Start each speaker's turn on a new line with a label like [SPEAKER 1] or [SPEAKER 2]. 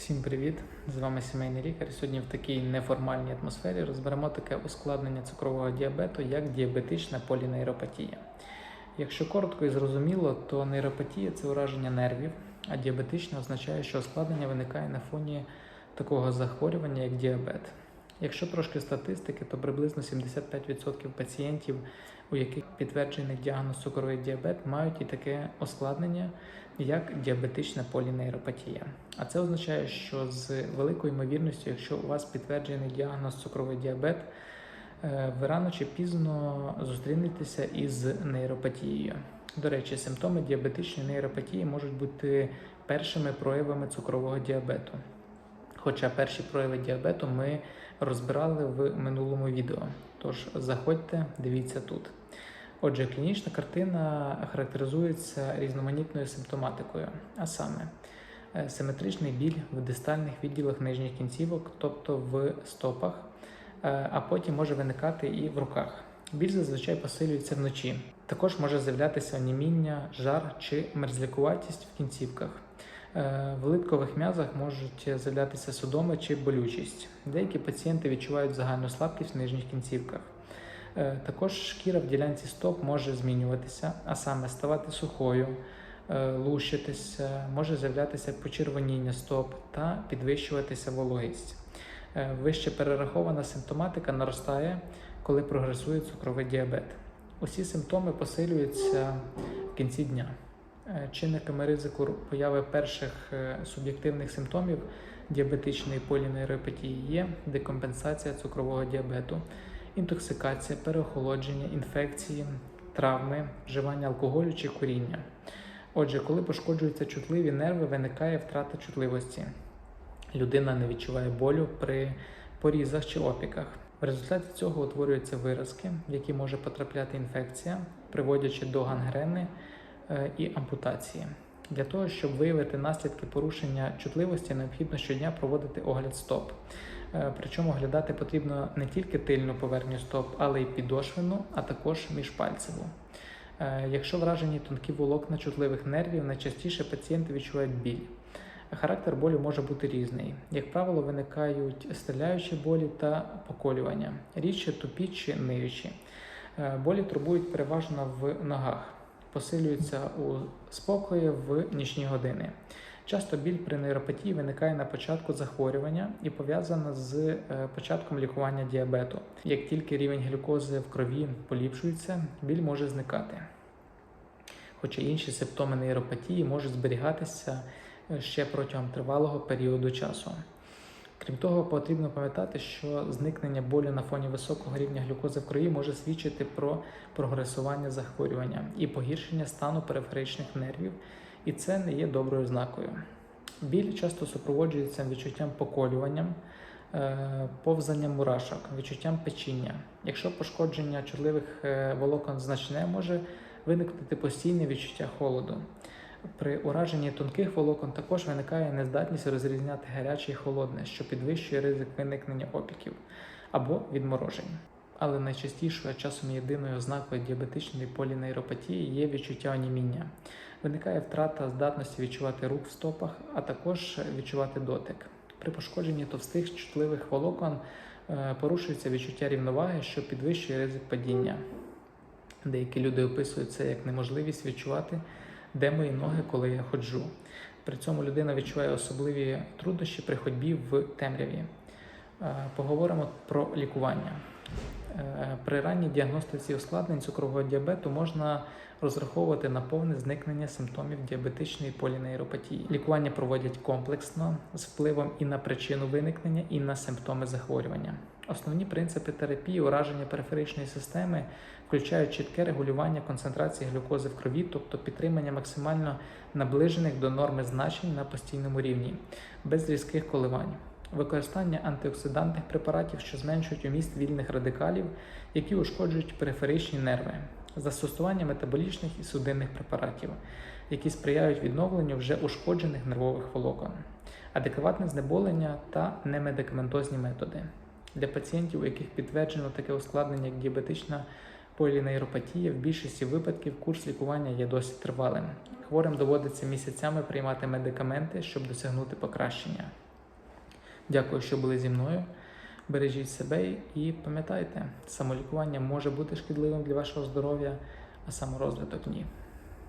[SPEAKER 1] Всім привіт! З вами сімейний лікар. Сьогодні в такій неформальній атмосфері розберемо таке ускладнення цукрового діабету, як діабетична полінейропатія. Якщо коротко і зрозуміло, то нейропатія це ураження нервів, а діабетична означає, що ускладнення виникає на фоні такого захворювання, як діабет. Якщо трошки статистики, то приблизно 75% пацієнтів, у яких підтверджений діагноз цукровий діабет, мають і таке ускладнення, як діабетична полінейропатія. А це означає, що з великою ймовірністю, якщо у вас підтверджений діагноз цукровий діабет, е, ви рано чи пізно зустрінетеся із нейропатією. До речі, симптоми діабетичної нейропатії можуть бути першими проявами цукрового діабету. Хоча перші прояви діабету ми розбирали в минулому відео. Тож заходьте, дивіться тут. Отже, клінічна картина характеризується різноманітною симптоматикою, а саме е, симетричний біль в дистальних відділах нижніх кінцівок, тобто в стопах, е, а потім може виникати і в руках. Біль зазвичай посилюється вночі. Також може з'являтися оніміння, жар чи мерзлякуватість в кінцівках. Е, В литкових м'язах можуть з'являтися судоми чи болючість. Деякі пацієнти відчувають загальну слабкість в нижніх кінцівках. Е, Також шкіра в ділянці стоп може змінюватися, а саме ставати сухою, е, лущитися, може з'являтися почервоніння стоп та підвищуватися вологість. Вище перерахована симптоматика наростає, коли прогресує цукровий діабет. Усі симптоми посилюються в кінці дня. Е, Чинниками ризику появи перших е, суб'єктивних симптомів діабетичної полінейропатії є декомпенсація цукрового діабету, інтоксикація, переохолодження, інфекції, травми, вживання алкоголю чи куріння. Отже, коли пошкоджуються чутливі нерви, виникає втрата чутливості. Людина не відчуває болю при порізах чи опіках. В результаті цього утворюються виразки, в які може потрапляти інфекція, приводячи до гангрени і ампутації. Для того, щоб виявити наслідки порушення чутливості, необхідно щодня проводити огляд стоп. Е, Причому оглядати потрібно не тільки тильну поверхню стоп, але й підошвену, а також міжпальцеву. Е, Якщо вражені тонкі волокна чутливих нервів, найчастіше пацієнти відчувають біль. Характер болю може бути різний. Як правило, виникають стріляючі болі та поколювання, рідше тупі чи ниючі. Е, Болі турбують переважно в ногах, посилюються у спокої в нічні години. Часто біль при нейропатії виникає на початку захворювання і пов'язана з е, початком лікування діабету. Як тільки рівень глюкози в крові поліпшується, біль може зникати. Хоча інші симптоми нейропатії можуть зберігатися е, ще протягом тривалого періоду часу. Крім того, потрібно пам'ятати, що зникнення болю на фоні високого рівня глюкози в крові може свідчити про прогресування захворювання і погіршення стану периферичних нервів, і це не є доброю знакою. Біль часто супроводжується відчуттям поколюванням, е, повзанням мурашок, відчуттям печіння. Якщо пошкодження чутливих е, волокон значне, може виникнути постійне відчуття холоду. При ураженні тонких волокон також виникає нездатність розрізняти гаряче і холодне, що підвищує ризик виникнення опіків або відморожень. Але найчастішою, а часом єдиною ознакою діабетичної полінейропатії є відчуття оніміння. Виникає втрата здатності відчувати рух в стопах, а також відчувати дотик. При пошкодженні товстих чутливих волокон е, порушується відчуття рівноваги, що підвищує ризик падіння. Деякі люди описують це як неможливість відчувати, де мої ноги, коли я ходжу. При цьому людина відчуває особливі труднощі при ходьбі в темряві. Е, Поговоримо про лікування. Е, При ранній діагностиці ускладнень цукрового діабету можна розраховувати на повне зникнення симптомів діабетичної полінейропатії. Лікування проводять комплексно з впливом і на причину виникнення, і на симптоми захворювання. Основні принципи терапії ураження периферичної системи включають чітке регулювання концентрації глюкози в крові, тобто підтримання максимально наближених до норми значень на постійному рівні, без різких коливань. Використання антиоксидантних препаратів, що зменшують уміст вільних радикалів, які ушкоджують периферичні нерви, застосування метаболічних і судинних препаратів, які сприяють відновленню вже ушкоджених нервових волокон, адекватне знеболення та немедикаментозні методи. Для пацієнтів, у яких підтверджено таке ускладнення, як діабетична полінейропатія, в більшості випадків курс лікування є досить тривалим. Хворим доводиться місяцями приймати медикаменти, щоб досягнути покращення. Дякую, що були зі мною. Бережіть себе і пам'ятайте, самолікування може бути шкідливим для вашого здоров'я, а саморозвиток ні.